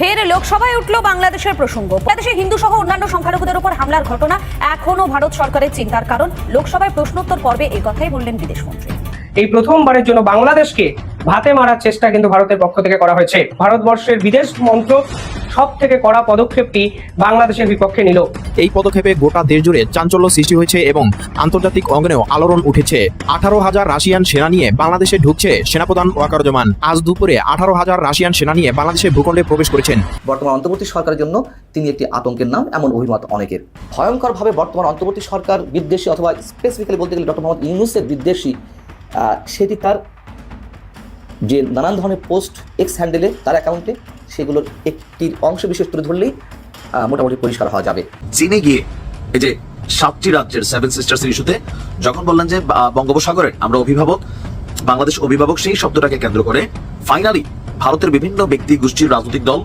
ফের লোকসভায় উঠল বাংলাদেশের প্রসঙ্গ। বাংলাদেশে হিন্দু সহ অন্যান্য সংখ্যালঘুদের উপর হামলার ঘটনা এখনও ভারত সরকারের চিন্তার কারণ। লোকসভায় প্রশ্নোত্তর পর্বে এই কথাই বললেন বিদেশমন্ত্রী। এই প্রথমবারের জন্য বাংলাদেশকে ভাতে মারার চেষ্টা কিন্তু ভারতের পক্ষ থেকে করা হয়েছে। ভারতবর্ষের বিদেশ মন্ত্রক সব থেকে কড়া পদক্ষেপটি বাংলাদেশের বিপক্ষে নিল। এই পদক্ষেপে গোটা দেশ জুড়ে চাঞ্চল্য সৃষ্টি হয়েছে এবং আন্তর্জাতিক অঙ্গনেও আলোড়ন উঠেছে। আঠারো হাজার রাশিয়ান সেনা নিয়ে বাংলাদেশে ঢুকছে সেনাপ্রধান ওয়াকারজমান আজ দুপুরে আঠারো হাজার রাশিয়ান সেনা নিয়ে বাংলাদেশের ভূখণ্ডে প্রবেশ করেছেন। বর্তমান অন্তর্বর্তী সরকারের জন্য তিনি একটি আতঙ্কের নাম এমন অভিমত অনেকের। ভয়ঙ্করভাবে বর্তমান অন্তর্বর্তী সরকার বিদ্বেষী অথবা স্পেসিফিক্যালি বলতে গেলে ডক্টর মোহাম্মদ ইউনুসের বিদ্বেষী আহ, সেটি তার যে নানান ধরনের পোস্ট এক্স হ্যান্ডেলে তার অ্যাকাউন্টে সেগুলোর একটির অংশ বিশেষ তুলে ধরলেই মোটামুটি পরিষ্কার হওয়া যাবে। চীনে গিয়ে, এই যে সাতটি রাজ্যের সেভেন সিস্টার্স ইস্যুতে যখন বললেন যে বঙ্গোপসাগরের আমরা অভিভাবক, বাংলাদেশ অভিভাবক সেই শব্দটাকে কেন্দ্র করে ফাইনালি ভারতের বিভিন্ন ব্যক্তি গোষ্ঠীর রাজনৈতিক দল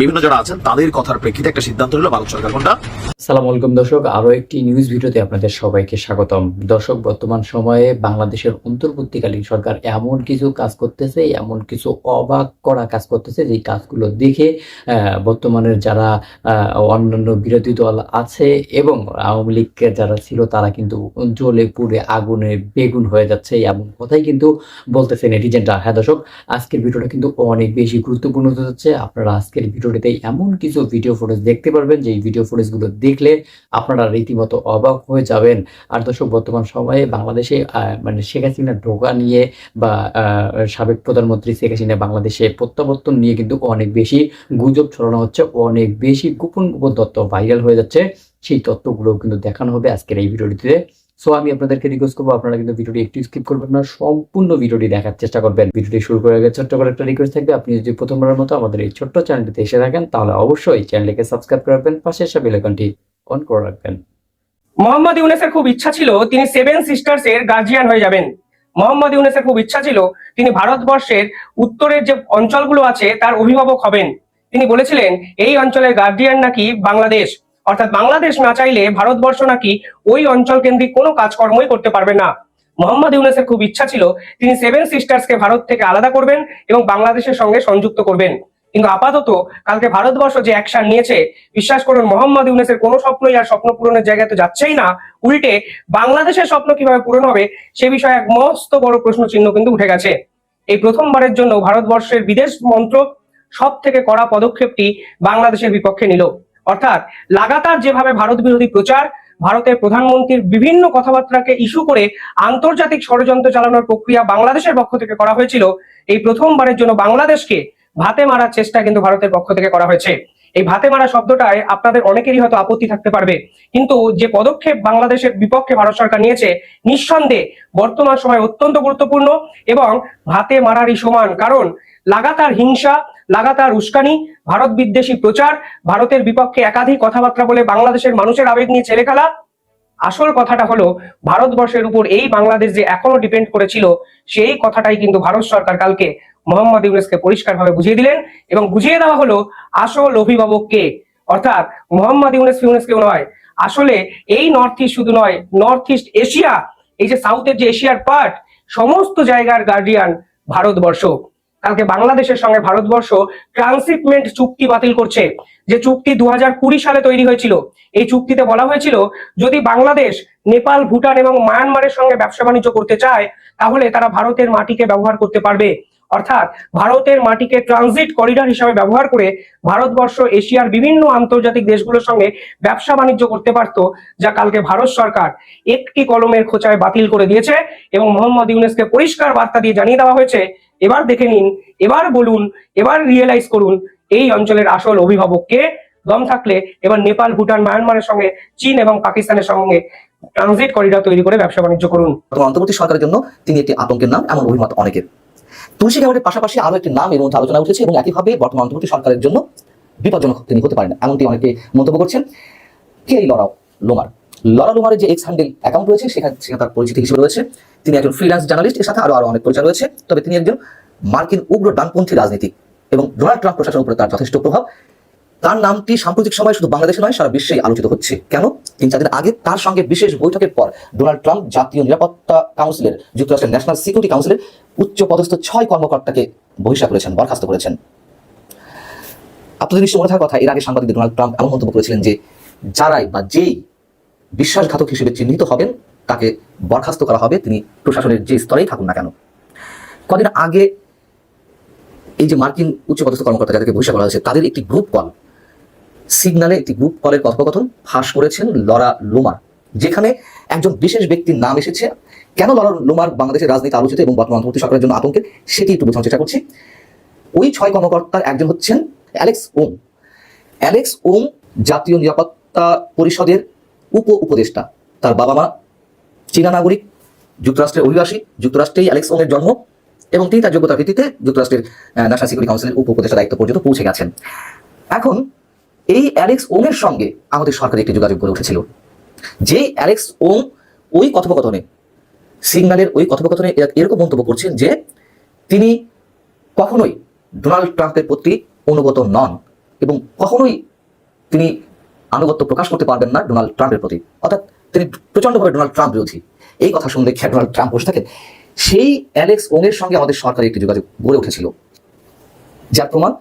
বিভিন্ন যারা আছেন, তাদের কথার প্রেক্ষিতে একটা সিদ্ধান্ত নিল ভারত সরকার। কোনটা? সালাম আলাইকুম দর্শক, আরও একটি নিউজ ভিডিওতে আপনাদের সবাইকে স্বাগতম। দর্শক, বর্তমান সময়ে বাংলাদেশের অন্তর্বর্তীকালীন সরকার এমন কিছু কাজ করতেছে, এমন কিছু অবাক করা কাজ করতেছে, যে কাজগুলো দেখে বর্তমানের যারা অন্যান্য বিরোধী দল আছে এবং আওয়ামী লীগ যারা ছিল, তারা কিন্তু জ্বলে পুড়ে আগুনে বেগুন হয়ে যাচ্ছে, এমন কথাই কিন্তু বলতেছে নেটিজেনরা। হ্যাঁ দর্শক, আজকের ভিডিওটা কিন্তু অনেক বেশি গুরুত্বপূর্ণ হতে যাচ্ছে। আপনারা আজকের ভিডিওটিতে এমন কিছু ভিডিও ফুটেজ দেখতে পারবেন যে এই ভিডিও ফুটেজগুলো দেখলে আপনারা রীতিমতো অবাক হয়ে যাবেন। আর দর্শক, বর্তমান সময়ে বাংলাদেশে মানে শেখ হাসিনা ঢোকা নিয়ে বা সাবেক প্রধানমন্ত্রী শেখ হাসিনা বাংলাদেশে প্রত্যাবর্তন নিয়ে কিন্তু অনেক বেশি গুজব ছড়ানো হচ্ছে, অনেক বেশি গোপন গোপন তথ্য ভাইরাল হয়ে যাচ্ছে। সেই তথ্যগুলো কিন্তু দেখানো হবে আজকের এই ভিডিওটিতে সো আমি আপনাদেরকে রিকোয়েস্ট করব, আপনারা কিন্তু ভিডিওটি একটু স্কিপ করবেন না, সম্পূর্ণ ভিডিওটি দেখার চেষ্টা করবেন। ভিডিওটি শুরু করে আগে ছোট্ট করে একটা রিকোয়েস্ট থাকবে, আপনি যদি প্রথমবারের মতো আমাদের এই ছোট্ট চ্যানেলটিতে এসে থাকেন, তাহলে অবশ্যই চ্যানেলটিকে সাবস্ক্রাইব করে রাখবেন, পাশে এসে বেল অন করে রাখবেন। মোহাম্মদ ইউনেসের খুব ইচ্ছা ছিল তিনি সেভেন সিস্টার্স এর গার্জিয়ান হয়ে যাবেন। মোহাম্মদ ইউনেসের খুব ইচ্ছা ছিল তিনি ভারতবর্ষের উত্তরের যে অঞ্চলগুলো আছে, তার অভিভাবক হবেন। তিনি বলেছিলেন, এই অঞ্চলের গার্ডিয়ান নাকি বাংলাদেশ? অর্থাৎ বাংলাদেশ না চাইলে ভারতবর্ষ নাকি ওই অঞ্চল কেন্দ্রিক কোনো কাজকর্মই করতে পারবে না। মোহাম্মদ ইউনেসের খুব ইচ্ছা ছিল তিনি সেভেন সিস্টার্সকে ভারত থেকে আলাদা করবেন এবং বাংলাদেশের সঙ্গে সংযুক্ত করবেন। কিন্তু আপাতত কালকে ভারতবর্ষ যে অ্যাকশন নিয়েছে, বিশ্বাস করুন, মোহাম্মদ ইউনেসের কোনো স্বপ্নই আর স্বপ্ন পূরণের জায়গায় তো যাচ্ছেই না। উল্টে বাংলাদেশের স্বপ্ন কীভাবে পূরণ হবে সে বিষয়ে এক মস্ত বড় প্রশ্ন চিহ্ন কিন্তু উঠে গেছে। এই প্রথমবারের জন্য ভারতবর্ষের বিদেশ মন্ত্রক সব থেকে কড়া পদক্ষেপটি বাংলাদেশের বিপক্ষে নিল। অর্থাৎ লাগাতার যেভাবে ভারত বিরোধী প্রচার, ভারতের প্রধানমন্ত্রীর বিভিন্ন কথাবার্তাকে ইস্যু করে আন্তর্জাতিক ষড়যন্ত্র চালানোর প্রক্রিয়া বাংলাদেশের পক্ষ থেকে করা হয়েছিল, এই প্রথমবারের জন্য বাংলাদেশকে ভাতে মারার চেষ্টা কিন্তু ভারতের পক্ষ থেকে করা হয়েছে। এই ভাতে মারা শব্দটায় আপনাদের অনেকেরই হয়তো আপত্তি থাকতে পারবে, কিন্তু যে পদক্ষেপ বাংলাদেশের বিপক্ষে ভারত সরকার নিয়েছে, নিঃসন্দেহে বর্তমান সময় অত্যন্ত গুরুত্বপূর্ণ এবং ভাতে মারারই সমান, কারণ লাগাতার হিংসা লাগাতার উস্কানি, ভারত বিদ্বেষী প্রচার, ভারতের বিপক্ষে একাধিক কথাবার্তা বলে বাংলাদেশের মানুষের আবেগ নিয়ে ছেলে খেলা। আসল কথাটা হলো, ভারতবর্ষের উপর এই বাংলাদেশ যে এখনও ডিপেন্ড করেছিল, সেই কথাটাই কিন্তু ভারত সরকার কালকে মোহাম্মদ ইউনেসকে পরিষ্কারভাবে বুঝিয়ে দিলেন এবং বুঝিয়ে দেওয়া হলো, আসল অভিভাবক কে? অর্থাৎ মোহাম্মদ ইউনেস ইউনেস কেউ নয়। আসলে এই নর্থ ইস্ট শুধু নয় নর্থ ইস্ট এশিয়া এই যে সাউথের যে এশিয়ার পার্ট সমস্ত জায়গার গার্ডিয়ান ভারতবর্ষ। কালকে বাংলাদেশের সঙ্গে ভারতবর্ষ ট্রান্সিটমেন্ট চুক্তি বাতিল করছে। যে চুক্তি দু সালে তৈরি হয়েছিল, এই চুক্তিতে বলা হয়েছিল, যদি বাংলাদেশ, নেপাল, ভুটান এবং মায়ানমারের সঙ্গে ব্যবসা বাণিজ্য করতে চায়, তাহলে তারা ভারতের মাটিকে ব্যবহার করতে পারবে। অর্থাৎ ভারতের মাটিকে ট্রানজিট করিডর হিসাবে ব্যবহার করে ভারতবর্ষ এশিয়ার বিভিন্ন আন্তর্জাতিক দেশগুলোর সঙ্গে ব্যবসা বাণিজ্য করতে পারত, যা কালকে ভারত সরকার একটি কলমের খোঁচায় বাতিল করে দিয়েছে এবং মোহাম্মদ ইউনেসকে পরিষ্কার বার্তা দিয়ে জানিয়ে দেওয়া হয়েছে এবার দেখে নিন, এবার বলুন, এবার রিয়েলাইজ করুন এই অঞ্চলের আসল অভিভাবককে দম থাকলে এবার নেপাল, ভুটান, মায়ানমারের সঙ্গে, চীন এবং পাকিস্তানের সঙ্গে ট্রানজিট করিডর তৈরি করে ব্যবসা বাণিজ্য করুন। অন্তর্বর্তী সরকারের জন্য তিনি একটি আতঙ্কের নাম, এমন অভিমত অনেকের তুলসী গ্যাওয়ারের পাশাপাশি আরও একটি নাম এর মধ্যে আলোচনা উঠেছে এবং একইভাবে বর্তমান অন্তর্বর্তী সরকারের জন্য বিপজ্জনক তিনি হতে পারেন, এমনটি অনেকে মন্তব্য করছেন। কে এই লড়াও? লোমার। লড়া লোমারের যে এক্স হ্যান্ডেল অ্যাকাউন্ট রয়েছে, সেখানে সেখানে তার পরিচিতি হিসেবে রয়েছে। তিনি একজন ফ্রিল্যান্স জার্নালিস্ট এর সাথে আরও আরও অনেক পরিচয় রয়েছে। তবে তিনি একজন মার্কিন উগ্র ডানপন্থী রাজনীতি এবং ডোনাল্ড ট্রাম্প প্রশাসনের উপরে তার যথেষ্ট প্রভাব। তার নামটি সাম্প্রতিক সময় শুধু বাংলাদেশে নয়, সারা বিশ্বেই আলোচিত হচ্ছে। কেন? তিন চার দিন আগে তার সঙ্গে বিশেষ বৈঠকের পর ডোনাল্ড ট্রাম্প জাতীয় নিরাপত্তা কাউন্সিলের, যুক্তরাষ্ট্রের ন্যাশনাল সিকিউরিটি কাউন্সিলের উচ্চ পদস্থ ছয় কর্মকর্তাকে বহিষ্কার করেছেন, বরখাস্ত করেছেন। আপনাদের নিশ্চয় মনে থাকার কথা, এর আগে সাংবাদিক ডোনাল্ড ট্রাম্প এমন মন্তব্য করেছিলেন যে, যারাই বা যেই বিশ্বাসঘাতক হিসেবে চিহ্নিত হবেন, তাকে বরখাস্ত করা হবে, তিনি প্রশাসনের যে স্তরেই থাকুন না কেন। কদিন আগে এই যে মার্কিন উচ্চপদস্থ কর্মকর্তা যাদেরকে বহিষ্কার করা হয়েছে, তাদের একটি গ্রুপ কল, সিগনালে একটি গ্রুপ কলের কথোপকথন ফাঁস করেছেন লরা লোমার, যেখানে একজন বিশেষ ব্যক্তির নাম এসেছে। কেন লরা লোমার বাংলাদেশের রাজনীতি আলোচিত এবং বর্তমান অন্তর্বর্তী সরকারের জন্য আতঙ্কের, সেটি একটু বোঝানোর চেষ্টা করছি। ওই ছয় কর্মকর্তার একজন হচ্ছেন অ্যালেক্স ওম। অ্যালেক্স ওম জাতীয় নিরাপত্তা পরিষদের উপ উপদেষ্টা তার বাবা মা চীনা নাগরিক, যুক্তরাষ্ট্রের অভিবাসী, যুক্তরাষ্ট্রেই অ্যালেক্স ওমের জন্ম এবং তিনি তার যোগ্যতার ভিত্তিতে যুক্তরাষ্ট্রের ন্যাশনাল সিকিউরিটি কাউন্সিলের উপ উপদেষ্টা দায়িত্ব পর্যন্ত পৌঁছে গেছেন। এখন এই অ্যালেক্স ওমের সঙ্গে আমাদের সরকারের একটি যোগাযোগ করে উঠেছিল। যে অ্যালেক্স ওম ওই কথোপকথনে, সিগন্যালের ওই কথোপকথনে এর- এরকম মন্তব্য করছেন যে তিনি কখনোই ডোনাল্ড ট্রাম্পের প্রতি অনুগত নন এবং কখনোই তিনি আনুগত্য প্রকাশ করতে পারবেন না ডোনাল্ড ট্রাম্পের প্রতি। অর্থাৎ তিনি প্রচন্ডভাবে ডোনাল্ড ট্রাম্প বিরোধী। এই কথা শুনলে খেয়ে ডোনাল্ড ট্রাম্প বসে থাকেন। সেই অ্যালেক্স ওংয়ের সঙ্গে আমাদের সরকারের একটি যোগাযোগ গড়ে উঠেছিল। যার প্রমাণ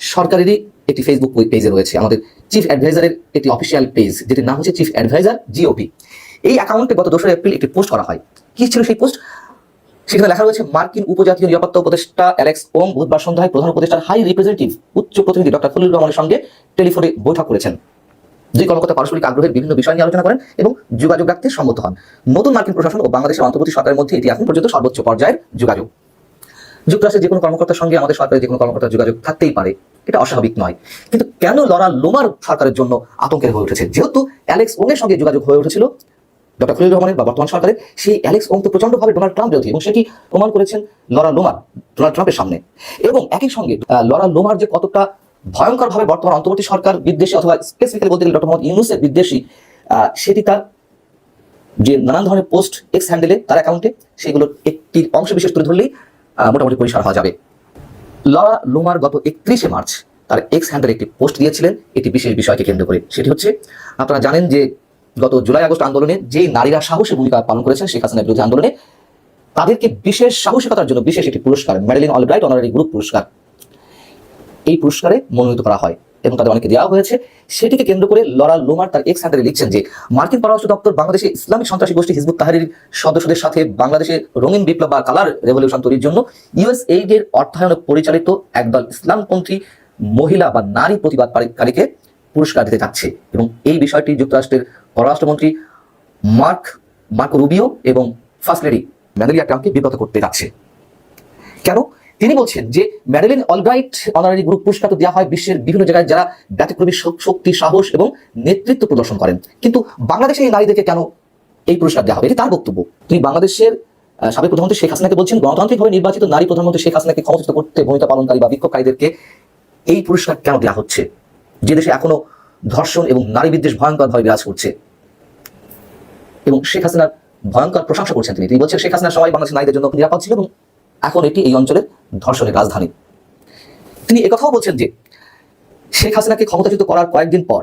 সরকারেরই একটি ফেসবুক পেজে রয়েছে। আমাদের চিফ অ্যাডভাইজারের একটি অফিসিয়াল পেজ যেটির নাম হচ্ছে চিফ অ্যাডভাইজার জিওপি এই অ্যাকাউন্টে গত দোসরা এপ্রিল একটি পোস্ট করা হয়। কি ছিল সেই পোস্ট সেখানে লেখা রয়েছে, মার্কিন উপজাতীয় নিরাপত্তা উপদেষ্টা অ্যালেক্স ওং বুধবার সন্ধ্যায় প্রধান উপদেষ্টার হাই রিপ্রেজেন্টেটিভ উচ্চ প্রতিনিধি ডক্টর খলিল রহমানের সঙ্গে টেলিফোনে বৈঠক করেছেন। দুই কর্মকর্তা পারস্পরিক আগ্রহের বিভিন্ন বিষয় নিয়ে আলোচনা করেন এবং যোগাযোগ রাখতে সম্মত হন। নতুন মার্কিন প্রশাসন ও বাংলাদেশের অন্তর্বর্তী সরকারের মধ্যে এটি এখন পর্যন্ত সর্বোচ্চ পর্যায়ের যোগাযোগ। যুক্তরাষ্ট্রের যে কোনো কর্মকর্তার সঙ্গে আমাদের সরকারের যে কোনো কর্মকর্তার যোগাযোগ থাকতেই পারে, এটা অস্বাভাবিক নয়। কিন্তু কেন লরা লোমার সরকারের জন্য আতঙ্কের হয়ে উঠেছে? যেহেতু অ্যালেক্স ওংয়ের সঙ্গে যোগাযোগ হয়ে উঠেছিল, ডক্টর খলিল রহমানের বা বর্তমান সরকারের, সেই অ্যালেক্স ওং তো প্রচন্ডভাবে ডোনাল্ড ট্রাম্প বিরোধী এবং সেটি প্রমাণ করেছেন? লরা লোমার, ডোনাল্ড ট্রাম্পের সামনে। এবং একই সঙ্গে লরা লোমার যে কতটা ভয়ঙ্করভাবে বর্তমান অন্তর্বর্তী সরকার বিদ্বেষী অথবা স্পেসিফিক্যালি বলতে গেলে ডক্টর মোহাম্মদ ইউনুসের বিদ্বেষী সেটি তার যে নানান ধরনের পোস্ট এক্স হ্যান্ডেলে তার অ্যাকাউন্টে সেগুলোর একটি অংশ বিশেষ তুলে ধরলেই মোটামুটি পরিষ্কার হওয়া যাবে। লরা লোমার গত একত্রিশে মার্চ তার এক্স হ্যান্ডেল একটি পোস্ট দিয়েছিলেন, একটি বিশেষ বিষয়কে কেন্দ্র করে। সেটি হচ্ছে, আপনারা জানেন যে গত জুলাই আগস্ট আন্দোলনে যে নারীরা সাহসী ভূমিকা পালন করেছেন শেখ হাসিনার বিরোধী আন্দোলনে, তাদেরকে বিশেষ সাহসিকতার জন্য বিশেষ একটি পুরস্কার ম্যাডেলিন অলব্রাইট অনারারি গ্রুপ পুরস্কার। এই পুরস্কারে মনোনীত করা হয় এবং তাদের অনেকে দেওয়া হয়েছে। সেটিকে কেন্দ্র করে লরা লোমার তার এক্স হ্যান্ডারে লিখছেন যে, মার্কিন পররাষ্ট্র দপ্তর বাংলাদেশে ইসলামিক সন্ত্রাসী গোষ্ঠী হিজবুত তাহারির সদস্যদের সাথে বাংলাদেশে রঙিন বিপ্লব বা কালার রেভলিউশন তৈরির জন্য ইউএস এইডের অর্থায়নে পরিচালিত একদল ইসলামপন্থী মহিলা বা নারী প্রতিবাদকারীকে পুরস্কার দিতে যাচ্ছে এবং এই বিষয়টি যুক্তরাষ্ট্রের পররাষ্ট্রমন্ত্রী মার্ক, মার্কো রুবিও এবং ফার্স্ট লেডি ম্যানেলিয়া ট্রাম্পকে বিব্রত করতে যাচ্ছে। কেন? তিনি বলছেন যে ম্যাডেলিন অলব্রাইট অনারারি গ্রুপ পুরস্কার তো দেওয়া হয় বিশ্বের বিভিন্ন জায়গায় যারা ব্যতিক্রমী শক্তি সাহস এবং নেতৃত্ব প্রদর্শন করেন। কিন্তু বাংলাদেশে এই নারীদেরকে কেন এই পুরস্কার দেওয়া হবে? এটি তার বক্তব্য। তিনি বাংলাদেশের সাবেক প্রধানমন্ত্রী শেখ হাসিনাকে বলছেন গণতান্ত্রিকভাবে নির্বাচিত নারী প্রধানমন্ত্রী শেখ হাসিনাকে ক্ষমতাচ্যুত করতে ভূমিকা পালনকারী বা বিক্ষোভকারীদেরকে এই পুরস্কার কেন দেওয়া হচ্ছে? যে দেশে এখনও ধর্ষণ এবং নারী বিদ্বেষ ভয়ঙ্করভাবে বিরাজ করছে। এবং শেখ হাসিনার ভয়ঙ্কর প্রশংসা করছেন তিনি। তিনি বলছেন, শেখ হাসিনার সবাই বাংলাদেশের নারীদের জন্য নিরাপদ ছিল এবং এখন এটি এই অঞ্চলের ধর্ষণের রাজধানী। তিনি একথাও বলছেন যে, শেখ হাসিনাকে ক্ষমতাচ্যুত করার কয়েকদিন পর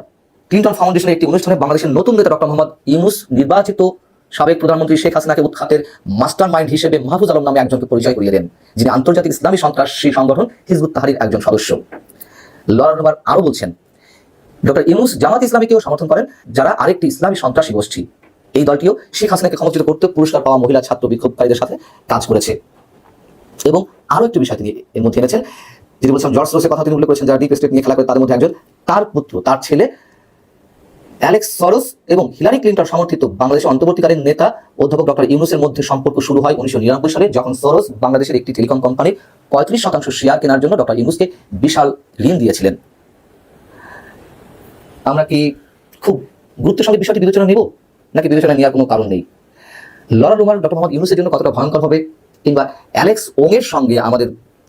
ক্লিন্টন ফাউন্ডেশনের একটি অনুষ্ঠানে বাংলাদেশের নতুন নেতা ডক্টর মোহাম্মদ ইউনুস নির্বাচিত সাবেক প্রধানমন্ত্রী শেখ হাসিনাকে উৎখাতের মাস্টার মাইন্ড হিসেবে মাহফুজ আলম নামে একজনকে পরিচয় করিয়ে দেন, যিনি আন্তর্জাতিক ইসলামী সন্ত্রাসী সংগঠন হিজবুত তাহারির একজন সদস্য। লরা রোমার আরও বলছেন, ডক্টর ইউনুস জামাত ইসলামীকেও সমর্থন করেন যারা আরেকটি ইসলামী সন্ত্রাসী গোষ্ঠী। এই দলটিও শেখ হাসিনাকে ক্ষমতাচ্যুত করতে পুরস্কার পাওয়া মহিলা ছাত্র বিক্ষোভকারীদের সাথে কাজ করেছে। এবং আরও একটি বিষয় তিনি এর মধ্যে এনেছেন যেটি বলছিলাম জর্জ রোসের কথা তিনি উল্লেখ করেছেন, যারা ডিপ স্টেট নিয়ে খেলা করে, তাদের মধ্যে একজন। তার পুত্র, তার ছেলে, অ্যালেক্স সরোস এবং হিলারি ক্লিন্টন সমর্থিত বাংলাদেশের অন্তর্বর্তীকালীন নেতা, অধ্যাপক ডক্টর ইউনুসের মধ্যে সম্পর্ক শুরু হয় উনিশশো নিরানব্বই সালে, যখন সরোস বাংলাদেশের একটি টেলিকম কোম্পানির পঁয়ত্রিশ শতাংশ শেয়ার কেনার জন্য ডক্টর ইউনুসকে বিশাল ঋণ দিয়েছিলেন। আমরা কি খুব গুরুত্বের সঙ্গে বিষয়টি বিবেচনা নিব? নাকি বিবেচনা নেওয়ার কোনো কারণ নেই? লরা রুমার, ডক্টর মোহাম্মদ ইউনুসের জন্য কতটা ভয়ঙ্কর হবে? কিংবা অ্যালেক্স ওং এর সঙ্গে আমাদের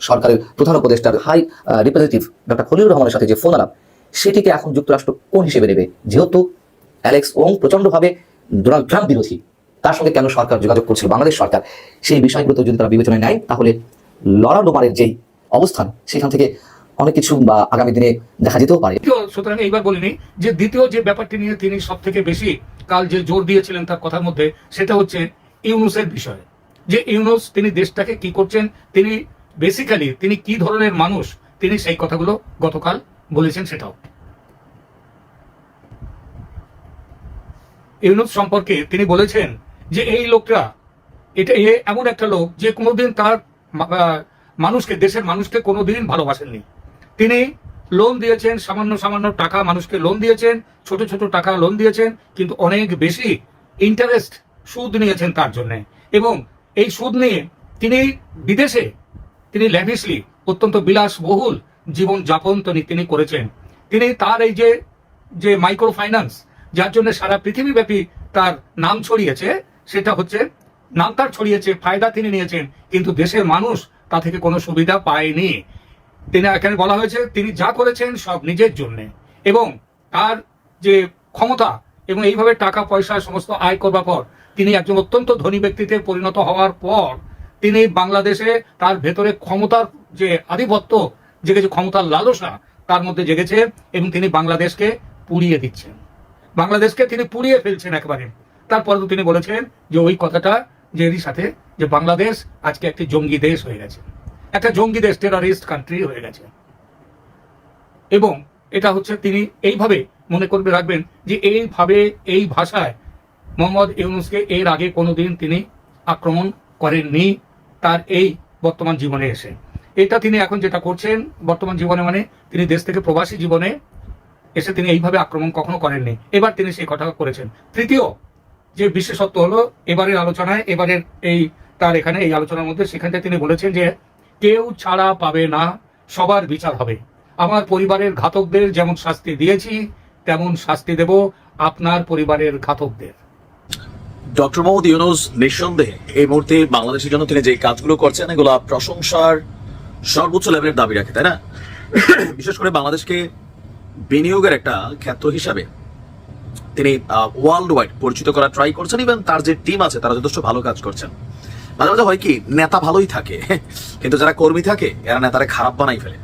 সরকারের প্রধান উপদেষ্টার হাই রিপ্রেজেন্টেটিভ ডক্টর খলিল রহমানের সাথে যে ফোন আলাপ, সেটিকে এখন যুক্তরাষ্ট্র কোন হিসেবে নেবে? যেহেতু অ্যালেক্স ওং প্রচন্ডভাবে ডোনাল্ড ট্রাম্প বিরোধী, তার সঙ্গে কেন সরকার যোগাযোগ করছিল বাংলাদেশ সরকার, সেই বিষয়গুলো যদি তারা বিবেচনায় নেয়, তাহলে লরা ডোমারের যেই অবস্থান, সেখান থেকে অনেক কিছু বা আগামী দিনে দেখা যেতেও পারে। সুতরাং এইবার বলিনি, যে দ্বিতীয় যে ব্যাপারটি নিয়ে তিনি সব থেকে বেশি কাল যে জোর দিয়েছিলেন তার কথার মধ্যে, সেটা হচ্ছে ইউনুসের বিষয়ে। যে ইউনুস তিনি দেশটাকে কি করছেন, তিনি বেসিক্যালি তিনি কি ধরনের মানুষ, তিনি সেই কথাগুলো গতকাল বলেছেন সেটাও। ইউনুস সম্পর্কে তিনি বলেছেন যে এই লোকটা, এটা এ এমন একটা লোক যে কোনোদিন তার মানুষকে, দেশের মানুষকে কোনোদিন ভালোবাসেননি। তিনি লোন দিয়েছেন, সামান্য সামান্য টাকা মানুষকে লোন দিয়েছেন, ছোট ছোট টাকা লোন দিয়েছেন, কিন্তু অনেক বেশি ইন্টারেস্ট সুদ নিয়েছেন তার জন্য। এবং এই সুদ নিয়ে তিনি বিদেশে, তিনি ল্যাভিসলি, অত্যন্ত বিলাসবহুল জীবন যাপন তিনি করেছেন। তিনি তার এই যে যে মাইক্রো ফাইন্যান্স যার জন্য সারা পৃথিবীব্যাপী তার নাম ছড়িয়েছে, সেটা হচ্ছে, নাম তার ছড়িয়েছে, ফায়দা তিনি নিয়েছেন, কিন্তু দেশের মানুষ তা থেকে কোনো সুবিধা পায়নি। তিনি এখানে বলা হয়েছে, তিনি যা করেছেন সব নিজের জন্য। এবং তার যে ক্ষমতা এবং এইভাবে টাকা পয়সা সমস্ত আয় করবার পর তিনি একজন অত্যন্ত ধনী ব্যক্তিতে পরিণত হওয়ার পর তিনি বাংলাদেশে তার ভেতরে ক্ষমতার যে আধিপত্য জেগেছে ক্ষমতার লালসা, তার মধ্যে জেগেছে এবং তিনি বাংলাদেশকে পুড়িয়ে দিচ্ছেন। বাংলাদেশকে তিনি পুড়িয়ে ফেলছেন একবারে। তারপর তো তিনি বলেছেন যে ওই কথাটা যে এরই সাথে যে বাংলাদেশ আজকে একটি জঙ্গি দেশ হয়ে গেছে। একটা জঙ্গি দেশ টেরারিস্ট কান্ট্রি হয়ে গেছে। এবং এটা হচ্ছে তিনি এইভাবে মনে করবে, রাখবেন যে এইভাবে, এই ভাষায় মোহাম্মদ ইউনুসকে এর আগে কোনোদিন তিনি আক্রমণ করেননি। তার এই বর্তমান জীবনে এসে। এটা তিনি এখন যেটা করছেন, বর্তমান জীবনে মানে তিনি দেশ থেকে প্রবাসী জীবনে এসে তিনি এইভাবে আক্রমণ কখনো করেননি। এবার তিনি সেই কথা করেছেন। তৃতীয় যে বিশেষত্ব হলো, এবারের আলোচনায়, এবারের এই তার এখানে এই আলোচনার মধ্যে সেখানটায় তিনি বলেছেন যে, কেউ ছাড়া পাবে না, সবার বিচার হবে। আমার পরিবারের ঘাতকদের যেমন শাস্তি দিয়েছি, তেমন শাস্তি দেব আপনার পরিবারের ঘাতকদের। ডক্টর মোহাম্মদ ইউনুস নিঃসন্দেহে এই মুহূর্তে বাংলাদেশের জন্য তিনি যে কাজগুলো করছেন, এগুলো প্রশংসার সর্বোচ্চ লেভেলের দাবি রাখে, তাই না? বিশেষ করে বাংলাদেশকে বিনিয়োগের একটা ক্ষেত্র হিসাবে তিনি ওয়ার্ল্ড ওয়াইড পরিচিত করা ট্রাই করছেন ইভেন তার যে টিম আছে, তারা যথেষ্ট ভালো কাজ করছেন। মাঝে মাঝে হয় কি, নেতা ভালোই থাকে, কিন্তু যারা কর্মী থাকে, এরা নেতারা খারাপ বানাই ফেলে।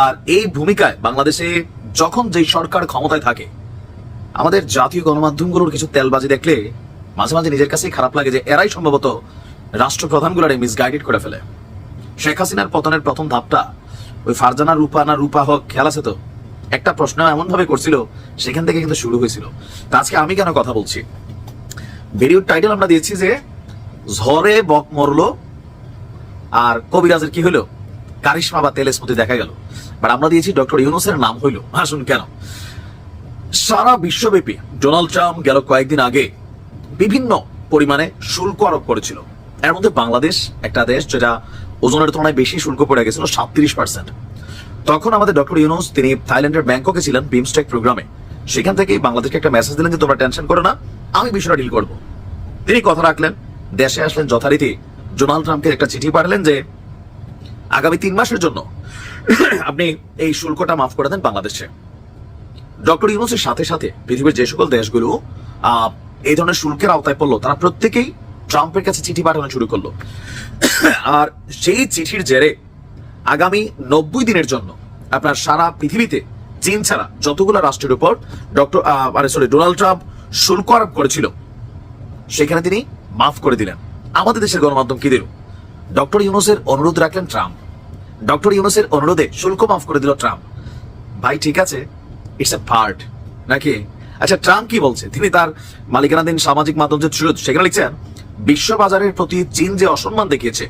আর এই ভূমিকায় বাংলাদেশে যখন যেই সরকার ক্ষমতায় থাকে, আমাদের জাতীয় গণমাধ্যমগুলোর কিছু তেলবাজি দেখলে মাঝে মাঝে নিজের কাছেই খারাপ লাগে যে এরাই সম্ভবত রাষ্ট্রপ্রধানগুলোরে মিসগাইডেড করে ফেলে। শেখ হাসিনার পতনের প্রথম ধাপটা, ওই ফারজানা, রূপা না রূপা হোক, খেয়াল আছে তো? একটা প্রশ্ন এমন ভাবে করছিল, সেখান থেকে কিন্তু শুরু হয়েছিল। তা আজকে আমি কেন কথা বলছি? ভিডিওর টাইটেল আমরা দিয়েছি যে, ঝড়ে বক মরলো আর কবিরাজের কি হলো কারিশমা বা তেলের তেলেসমতি দেখা গেল। বাট আমরা দিয়েছি ডক্টর ইউনুসের নাম হইল। আসুন কেন? সারা বিশ্বব্যাপী ডোনাল্ড ট্রাম্প গেল কয়েকদিন আগে বিভিন্ন পরিমাণে শুল্ক আরোপ করেছিল। এর মধ্যে বাংলাদেশ একটা দেশ যেটা ওজনের তুলনায় বেশি শুল্ক পড়ে গেছিল, সাতত্রিশ পার্সেন্ট তখন আমাদের ডক্টর ইউনুস, তিনি থাইল্যান্ডের ব্যাংককে ছিলেন, বিমস্টেক প্রোগ্রামে। সেখান থেকে বাংলাদেশকে একটা মেসেজ দিলেন যে, তোমরা টেনশন করো না, আমি বিষয়টা ডিল করব। তিনি কথা রাখলেন, দেশে আসলেন যথারীতি। ডোনাল্ড ট্রাম্পকে একটা চিঠি পাঠালেন যে, আগামী তিন মাসের জন্য আপনি এই শুল্কটা মাফ করে দেন বাংলাদেশে। ডক্টর ইউনুসের সাথে সাথে পৃথিবীর যে সকল দেশগুলো এই ধরনের শুল্কের আওতায় পড়ল। তারা প্রত্যেকেই ট্রাম্পের কাছে চিঠি পাঠানো শুরু করল। আর সেই চিঠির জেরে আগামী নব্বই দিনের জন্য আপনার সারা পৃথিবীতে চীন ছাড়া যতগুলো রাষ্ট্রের উপর ডক্টর মানে সরি ডোনাল্ড ট্রাম্প শুল্ক আরোপ করেছিল, সেখানে তিনি মাফ করে দিলেন। আমাদের দেশের গণমাধ্যম কি দিল? ডক্টর ইউনুসের অনুরোধ রাখলেন ট্রাম্প। ডক্টর ইউনুসের অনুরোধে শুল্ক মাফ করে দিল ট্রাম্প। ভাই, ঠিক আছে ইটস এ পার্ট নাকি? আচ্ছা ট্রাম্প কি বলছে? তিনি তার মালিকানাধীন সামাজিক মাধ্যম যে ট্রুথ সেখানে লিখছেন, বিশ্ববাজারের প্রতি চীন যে অসম্মান দেখিয়েছে,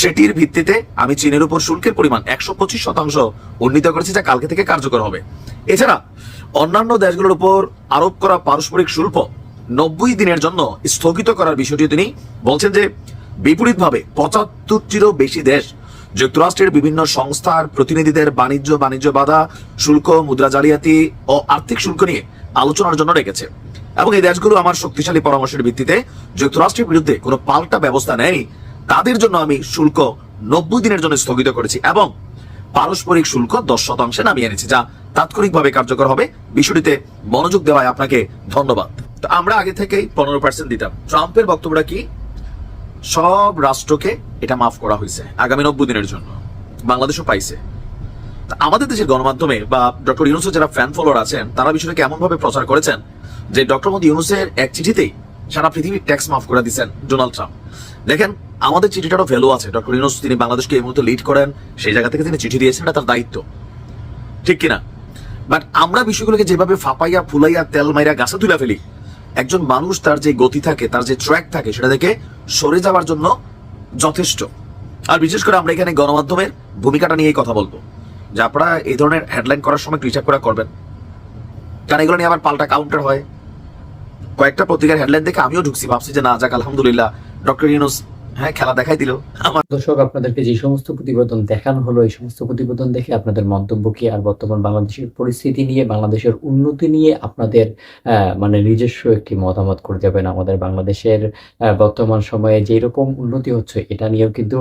সেটির ভিত্তিতে আমি চীনের উপর শুল্কের পরিমাণ একশো পঁচিশ শতাংশ উন্নীত করেছি, যা কালকে থেকে কার্যকর হবে। এছাড়া, অন্যান্য দেশগুলোর উপর আরোপ করা পারস্পরিক শুল্ক নব্বই দিনের জন্য স্থগিত করার বিষয়টি তিনি বলছেন যে, বিপরীতভাবে পঁচাত্তরটিরও বেশি দেশ যুক্তরাষ্ট্রের বিভিন্ন সংস্থার প্রতিনিধিদের বাণিজ্য বাণিজ্য বাধা, শুল্ক, মুদ্রা জালিয়াতি ও আর্থিক শুল্ক নিয়ে আলোচনার জন্য রেখেছে এবং এই দেশগুলো আমার শক্তিশালী পরামর্শের ভিত্তিতে যুক্তরাষ্ট্রের বিরুদ্ধে কোনো পাল্টা ব্যবস্থা নেয়নি। তাদের জন্য আমি শুল্ক নব্বই দিনের জন্য স্থগিত করেছি এবং পারস্পরিক শুল্ক দশ শতাংশে নামিয়ে এনেছি, যা তাৎক্ষণিকভাবে কার্যকর হবে। বিষয়টিতে মনোযোগ দেওয়ায় আপনাকে ধন্যবাদ। তো আমরা আগে থেকেই পনেরো পার্সেন্ট দিতাম। ট্রাম্পের বক্তব্যটা কি? সব রাষ্ট্রকে এটা মাফ করা হয়েছে আগামী নব্বই দিনের জন্য। বাংলাদেশও পাইছে। আমাদের দেশের গণমাধ্যমে বা ডক্টর ইউনুসের যারা ফ্যান ফলোয়ার আছেন, তারা বিষয়টাকে এমন ভাবে প্রচার করেছেন যে ডক্টর মোদী ইউনুসের এক চিঠিতেই সারা পৃথিবীর ট্যাক্স মাফ করে দিচ্ছেন ডোনাল্ড ট্রাম্প। দেখেন, আমাদের চিঠিটারও ভ্যালু আছে। ডক্টর ইউনুস, তিনি বাংলাদেশকে এই মুহূর্তে লিড করেন, সেই জায়গা থেকে তিনি চিঠি দিয়েছেন তার দায়িত্ব। ঠিক কিনা? বাট আমরা বিষয়গুলোকে যেভাবে ফাপাইয়া, ফুলাইয়া, তেল মাইরা গাছে তুলে ফেলি, একজন মানুষ তার যে গতি থাকে, তার যে ট্র্যাক থাকে, সেটা থেকে সরে যাওয়ার জন্য যথেষ্ট। আর বিশেষ করে আমরা এখানে গণমাধ্যমের ভূমিকাটা নিয়েই কথা বলব। যে আপনারা এই ধরনের হেডলাইন করার সময় ক্রিচার করে করবেন। কারণ এগুলো নিয়ে আবার পাল্টা কাউন্টার হয়। কয়েকটা পত্রিকার হেডলাইন দেখে আমিও ঢুকছি, ভাবছি যে না, যাক, আলহামদুলিল্লাহ, ডক্টর ইউনুস হ্যাঁ খেলা দেখাই দিল। আমার দর্শক, আপনাদেরকে যে সমস্ত প্রতিবেদন দেখানো হলো, এই সমস্ত প্রতিবেদন দেখে আপনাদের মন্তব্য কি আর বর্তমান বাংলাদেশের পরিস্থিতি নিয়ে, বাংলাদেশের উন্নতি নিয়ে আপনাদের মানে নিজস্ব একটি মতামত করে যাবেন। আমাদের বাংলাদেশের বর্তমান সময়ে যে রকম উন্নতি হচ্ছে, এটা নিয়েও কিন্তু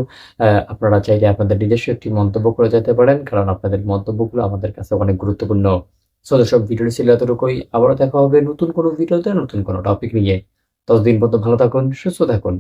আপনারা চাইলে আপনাদের নিজস্ব একটি মন্তব্য করে যেতে পারেন। কারণ আপনাদের মন্তব্যগুলো আমাদের কাছে অনেক গুরুত্বপূর্ণ। সো দর্শক, ভিডিওটি ছিল এতটুকুই। আবারও দেখা হবে নতুন কোনো ভিডিওতে, নতুন কোনো টপিক নিয়ে। ততদিন পর্যন্ত ভালো থাকুন, সুস্থ থাকুন।